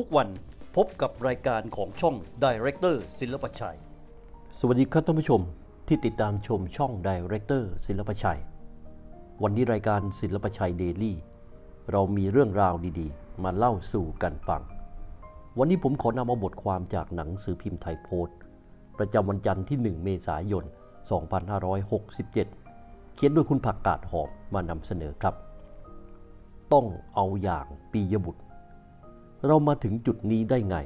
ทุกวันพบกับรายการของช่อง Director ศิลปชัย สวัสดีครับท่านผู้ชมที่ติดตามชมช่อง Director ศิลปชัย วันนี้รายการศิลปชัยเดลี่เรามีเรื่องราวดีๆ มาเล่าสู่กันฟัง วันนี้ผมขอนำเอาบทความจากหนังสือพิมพ์ไทยโพสต์ประจำวันจันทร์ที่ 1 เมษายน 2567 เขียนโดยคุณผักกาดหอมมานำเสนอครับ ต้องเอาอย่างปียบุตร เรามาถึงจุดนี้ได้ไง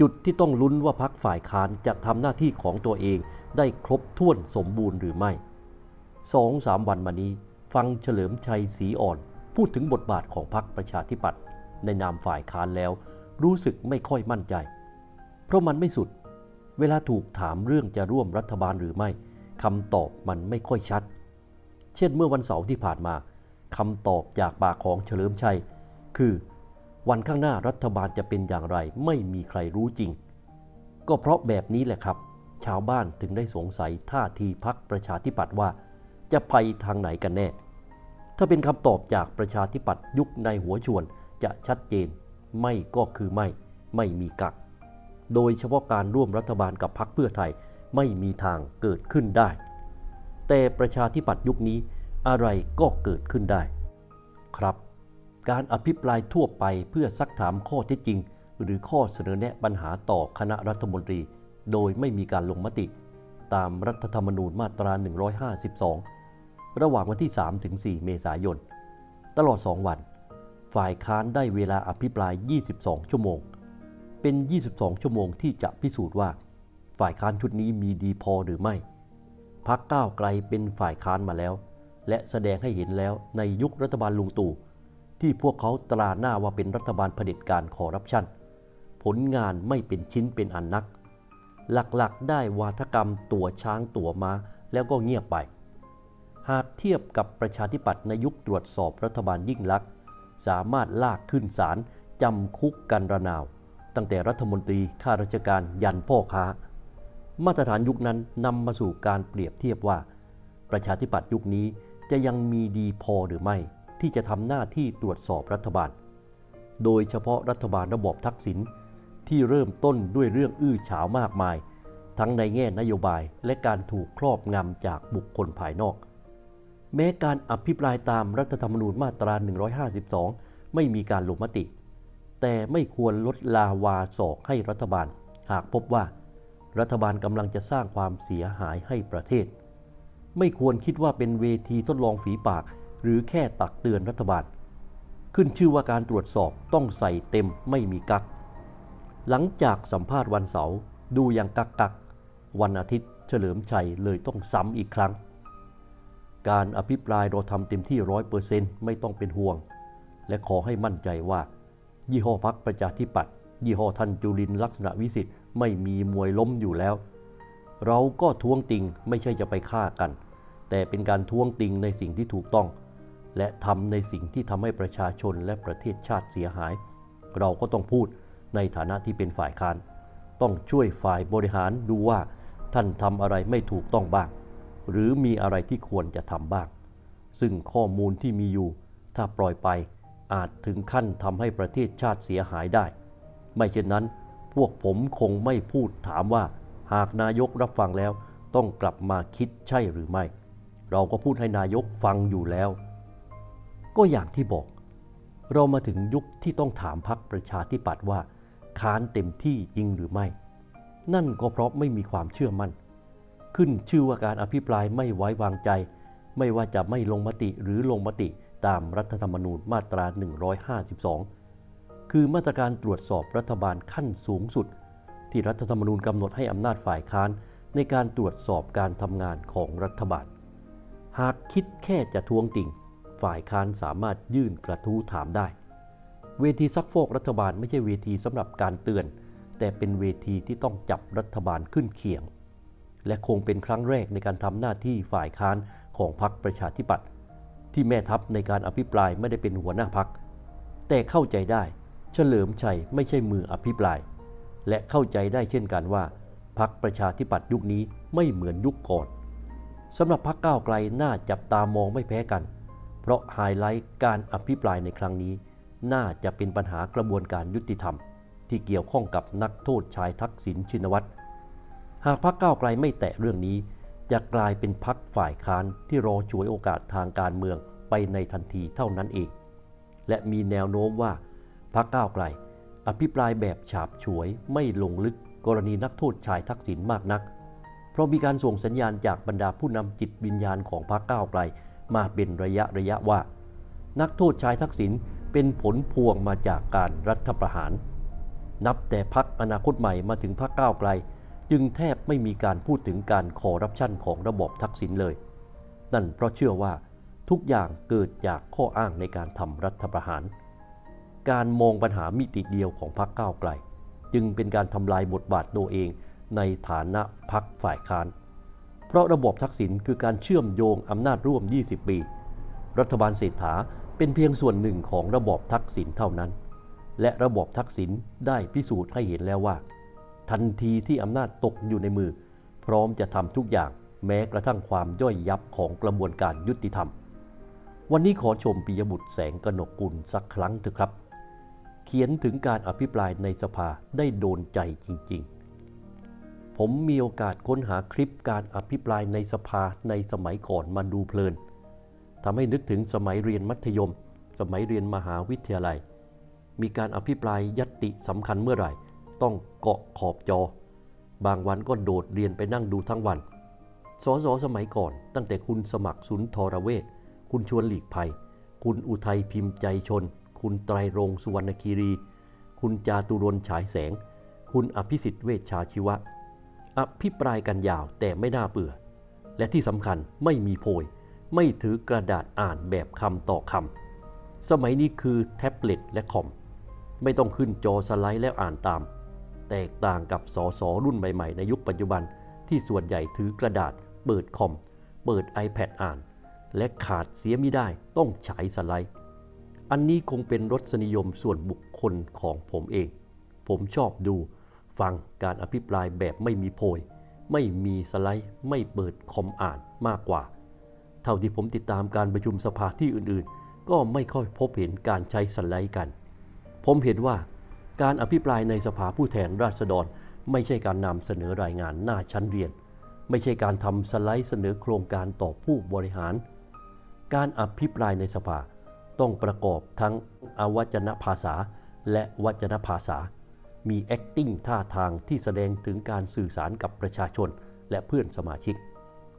จุดที่ต้องลุ้นว่าพักฝ่ายค้านจะทำหน้าที่ของตัวเองได้ครบถ้วนสมบูรณ์หรือไม่สองสามวันมานี้ ฟังเฉลิมชัยศรีอ่อน พูดถึงบทบาทของพรรคประชาธิปัตย์ในนามฝ่ายค้านแล้ว รู้สึกไม่ค่อยมั่นใจ เพราะมันไม่สุด เวลาถูกถามเรื่องจะร่วมรัฐบาลหรือไม่คำตอบมันไม่ค่อยชัด เช่นเมื่อวันเสาร์ที่ผ่านมาคำตอบจากปากของเฉลิมชัย คือ วันข้างหน้ารัฐบาลจะเป็นอย่างไรไม่มีใครรู้จริง ก็เพราะแบบนี้แหละครับ ชาวบ้านถึงได้สงสัยท่าทีพักประชาธิปัตย์ว่า จะไปทางไหนกันแน่ ถ้าเป็นคำตอบจากประชาธิปัตย์ยุคในหัวชวนจะชัดเจน ไม่ก็คือไม่ ไม่มีกัก โดยเฉพาะการร่วมรัฐบาลกับพรรคเพื่อไทยไม่มีทางเกิดขึ้นได้ แต่ประชาธิปัตย์ยุคนี้อะไรก็เกิดขึ้นได้ ครับ การอภิปรายทั่วไปเพื่อซักถามข้อเท็จจริง หรือข้อเสนอแนะปัญหาต่อคณะรัฐมนตรี โดยไม่มีการลงมติ ตามรัฐธรรมนูญมาตรา 152 ระหว่างวันที่ 3 ถึง 4 เมษายน ตลอด 2 วัน ฝ่ายค้านได้เวลาอภิปราย 22 ชั่วโมง เป็น 22 ชั่วโมงที่จะพิสูจน์ว่า ฝ่ายค้านชุดนี้มีดีพอหรือไม่พักก้าวไกลเป็นฝ่ายค้านมาแล้ว และแสดงให้เห็นแล้วในยุครัฐบาลลุงตู่ ที่พวกเขาตราหน้าว่าเป็นรัฐบาลเผด็จการคอร์รัปชัน ผลงานไม่เป็นชิ้นเป็นอันนัก หลักๆ ได้วาทกรรมตัวช้างตัวมา้าแล้วก็เงียบไป หากเทียบกับประชาธิปัตย์ในยุคตรวจสอบรัฐบาลยิ่งลักษณ์สามารถลากขึ้นศาลจำคุกกันระนาว ตั้งแต่รัฐมนตรีข้าราชการยันพ่อค้า มาตรฐานยุคนั้นนำมาสู่การเปรียบเทียบว่า ประชาธิปัตย์ยุคนี้จะยังมีดีพอหรือไม่ ที่จะทำหน้าที่ตรวจสอบรัฐบาล โดยเฉพาะรัฐบาลระบอบทักษิณที่เริ่มต้นด้วยเรื่องอื้อฉาวมากมาย ทั้งในแง่นโยบายและการถูกครอบงำจากบุคคลภายนอก แม้การอภิปรายตามรัฐธรรมนูญมาตรา 152 ไม่มีการลงมติ แต่ไม่ควรลดลาวาศอกให้รัฐบาล หากพบว่า รัฐบาลกำลังจะสร้างความเสียหายให้ประเทศ ไม่ควรคิดว่าเป็นเวทีทดลองฝีปาก หรือแค่ตักเตือนรัฐบาล ขึ้นชื่อว่าการตรวจสอบต้องใส่เต็มไม่มีกัก หลังจากสัมภาษณ์วันเสาร์ดูอย่างกักกักวันอาทิตย์เฉลิมชัยเลยต้องซ้ำอีกครั้ง การอภิปรายเราทำเต็มที่ร้อยเปอร์เซ็นต์ไม่ต้องเป็นห่วง และขอให้มั่นใจว่า ยี่ห้อพักประชาธิปัตย์ยี่ห้อท่านจุลินลักษณะวิสิทธิ์ไม่มีมวยล้มอยู่แล้ว เราก็ท้วงติงไม่ใช่จะไปฆ่ากัน แต่เป็นการท้วงติงในสิ่งที่ถูกต้อง และทำในสิ่งที่ทำให้ประชาชนและประเทศชาติเสียหาย เราก็ต้องพูดในฐานะที่เป็นฝ่ายค้านต้องช่วยฝ่ายบริหารดูว่าท่านทำอะไรไม่ถูกต้องบ้าง หรือมีอะไรที่ควรจะทำบ้าง ซึ่งข้อมูลที่มีอยู่ ถ้าปล่อยไปอาจถึงขั้นทำให้ประเทศชาติเสียหายได้ ไม่เช่นนั้น พวกผมคงไม่พูดถามว่า หากนายกรับฟังแล้ว ต้องกลับมาคิดใช่หรือไม่ เราก็พูดให้นายกฟังอยู่แล้ว ก็อย่างที่บอก เรามาถึงยุคที่ต้องถามพักประชาธิปัตย์ว่า ค้านเต็มที่จริงหรือไม่ นั่นก็เพราะไม่มีความเชื่อมั่น ขึ้นชื่อว่าการอภิปรายไม่ไว้วางใจ ไม่ว่าจะไม่ลงมติหรือลงมติตามรัฐธรรมนูญมาตรา 152 คือมาตรการตรวจสอบรัฐบาลขั้นสูงสุด ที่รัฐธรรมนูญกำหนดให้อำนาจฝ่ายค้านในการตรวจสอบการทำงานของรัฐบาล หากคิดแค่จะทวงติ่ง ฝ่ายค้านสามารถยื่นกระทู้ถามได้ เวทีซักฟอกรัฐบาลไม่ใช่เวทีสำหรับการเตือน แต่เป็นเวทีที่ต้องจับรัฐบาลขึ้นเขียง และคงเป็นครั้งแรกในการทำหน้าที่ฝ่ายค้านของพรรคประชาธิปัตย์ที่แม่ทัพในการอภิปรายไม่ได้เป็นหัวหน้าพักแต่เข้าใจได้เฉลิมชัยไม่ใช่มืออภิปราย และเข้าใจได้เช่นกันว่าพรรคประชาธิปัตย์ยุคนี้ไม่เหมือนยุคก่อนสำหรับพรรคก้าวไกลน่าจับตามองไม่แพ้กัน เพราะไฮไลท์การอภิปรายในครั้งนี้ น่าจะเป็นปัญหากระบวนการยุติธรรม ที่เกี่ยวข้องกับนักโทษชายทักษิณชินวัตรหากพรรคก้าวไกลไม่แตะเรื่องนี้ จะกลายเป็นพรรคฝ่ายค้านที่รอฉวยโอกาสทางการเมืองไปในทันทีเท่านั้นเอง และมีแนวโน้มว่าพรรคก้าวไกล อภิปรายแบบฉาบฉวยไม่ลงลึกกรณีนักโทษชายทักษิณมากนัก เพราะมีการส่งสัญญาณจากบรรดาผู้นำจิตวิญญาณของพรรคก้าวไกล มาเป็นระยะระยะว่า นักโทษชายทักษิณเป็นผลพวงมาจากการรัฐประหาร นับแต่พักอนาคตใหม่มาถึงพักก้าวไกล จึงแทบไม่มีการพูดถึงการคอร์รัปชันของระบบทักษิณเลย นั่นเพราะเชื่อว่าทุกอย่างเกิดจากข้ออ้างในการทำรัฐประหาร การมองปัญหามิติเดียวของพรรคก้าวไกล จึงเป็นการทำลายบทบาทตัวเองในฐานะพรรคฝ่ายค้าน เพราะระบบทักษิณคือการเชื่อมโยงอำนาจร่วม 20 ปี รัฐบาลเศรษฐาเป็นเพียงส่วนหนึ่งของระบบทักษิณเท่านั้น และระบบทักษิณได้พิสูจน์ให้เห็นแล้วว่า ทันทีที่อำนาจตกอยู่ในมือ พร้อมจะทำทุกอย่างแม้กระทั่งความย่อยยับของกระบวนการยุติธรรม วันนี้ขอชมปิยบุตรแสงกนกกุลสักครั้งเถอะครับ เขียนถึงการอภิปรายในสภาได้โดนใจจริง ๆ ผมมีโอกาสค้นหาคลิปการอภิปรายในสภาในสมัยก่อนมาดูเพลินทำให้นึกถึงสมัยเรียนมัธยม สมัยเรียนมหาวิทยาลัย มีการอภิปรายยตติสำคัญเมื่อไหร่ ต้องเกาะขอบจอ บางวันก็โดดเรียนไปนั่งดูทั้งวัน สสสมัยก่อน ตั้งแต่คุณสมัครสุนทรเวชคุณชวนหลีกภัย คุณอุทัยพิมพ์ใจชน คุณไตรรงสุวรรณคีรี คุณจาตุรนต์ฉายแสง คุณอภิสิทธิ์เวชชาชีวะ อภิปรายกันยาวแต่ไม่น่าเบื่อ และที่สำคัญไม่มีโพย ไม่ถือกระดาษอ่านแบบคำต่อคำ สมัยนี้คือแท็บเล็ตและคอม ไม่ต้องขึ้นจอสไลด์แล้วอ่านตาม แตกต่างกับสอสอรุ่นใหม่ๆ ในยุคปัจจุบันที่ส่วนใหญ่ถือกระดาษ เปิดคอม เปิด iPad อ่าน และขาดเสียไม่ได้ต้องฉายสไลด์ อันนี้คงเป็นรสนิยมส่วนบุคคลของผมเอง ผมชอบดู ฟังการอภิปรายแบบไม่มีโพย ไม่มีสไลด์ ไม่เปิดคอมอ่านมากกว่า เท่าที่ผมติดตามการประชุมสภาที่อื่นๆ ก็ไม่ค่อยพบเห็นการใช้สไลด์กัน ผมเห็นว่าการอภิปรายในสภาผู้แทนราษฎร ไม่ใช่การนำเสนอรายงานหน้าชั้นเรียน ไม่ใช่การทำสไลด์เสนอโครงการต่อผู้บริหาร การอภิปรายในสภาต้องประกอบทั้งอวัจนภาษาและวัจนภาษา มี acting ท่าทางที่แสดงถึงการสื่อสารกับประชาชนและเพื่อนสมาชิก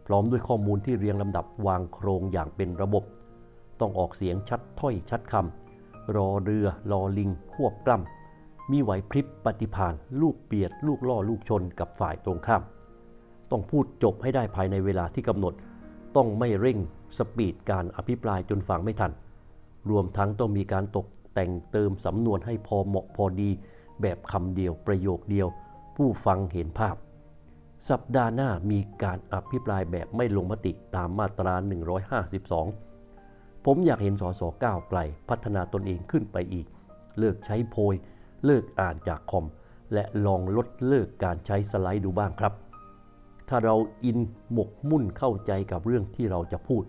พร้อมด้วยข้อมูลที่เรียงลำดับวางโครงอย่างเป็นระบบ ต้องออกเสียงชัดถ้อยชัดคำรอเรือรอลิง ควบกล้ำมีไหวพริบปฏิภาณลูกเปียด ลูกล่อลูกชนกับฝ่ายตรงข้าม ต้องพูดจบให้ได้ภายในเวลาที่กำหนด ต้องไม่เร่งสปีดการอภิปรายจนฟังไม่ทัน รวมทั้งต้องมีการตกแต่งเติมสำนวนให้พอเหมาะพอดี แบบคำเดียวประโยคเดียว ผู้ฟังเห็นภาพ สัปดาห์หน้ามีการอภิปรายแบบไม่ลงมติตามมาตรา 152 ผมอยากเห็นสสก้าวไกล พัฒนาตนเองขึ้นไปอีก เลิกใช้โพย เลิกอ่านจากคอม และลองลดเลิกการใช้สไลด์ดูบ้างครับ ถ้าเราอินหมกมุ่นเข้าใจกับเรื่องที่เราจะพูด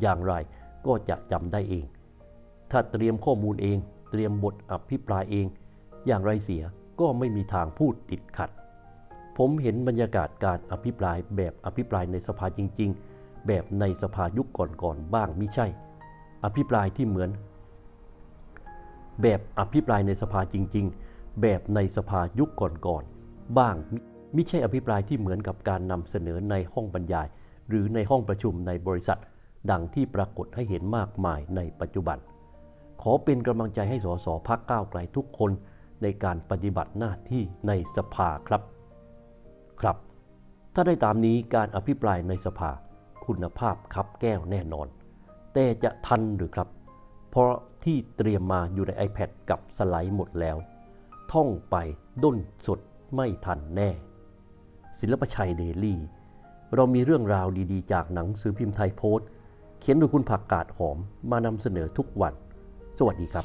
อย่างไรก็จะจำได้เอง ถ้าเตรียมข้อมูลเอง เตรียมบทอภิปรายเอง อย่างไรเสียก็ไม่มีทางพูดติดขัด ผมเห็นบรรยากาศการอภิปรายแบบอภิปรายในสภาจริง ๆ แบบในสภายุคก่อนๆบ้างมิใช่ อภิปรายที่เหมือน แบบอภิปรายในสภาจริง ๆ แบบในสภายุคก่อนๆบ้างมิมิใช่อภิปรายที่เหมือนกับการนำเสนอในห้องบรรยาย หรือในห้องประชุมในบริษัท ดังที่ปรากฏให้เห็นมากมายในปัจจุบัน ขอเป็นกำลังใจให้สสพักก้าวไกลทุกคน ในการปฏิบัติหน้าที่ในสภาครับ ครับ ถ้าได้ตามนี้การอภิปรายในสภาคุณภาพครับแก้วแน่นอน แต่จะทันหรือครับ เพราะที่เตรียมมาอยู่ใน iPad กับสไลด์หมดแล้ว ท่องไปด้นสดไม่ทันแน่ ศิลปชัยเดลี่ เรามีเรื่องราวดีๆ จากหนังสือพิมพ์ไทยโพสต์ เขียนโดยคุณผักกาดหอมมานำเสนอทุกวัน สวัสดีครับ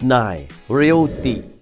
789 Realty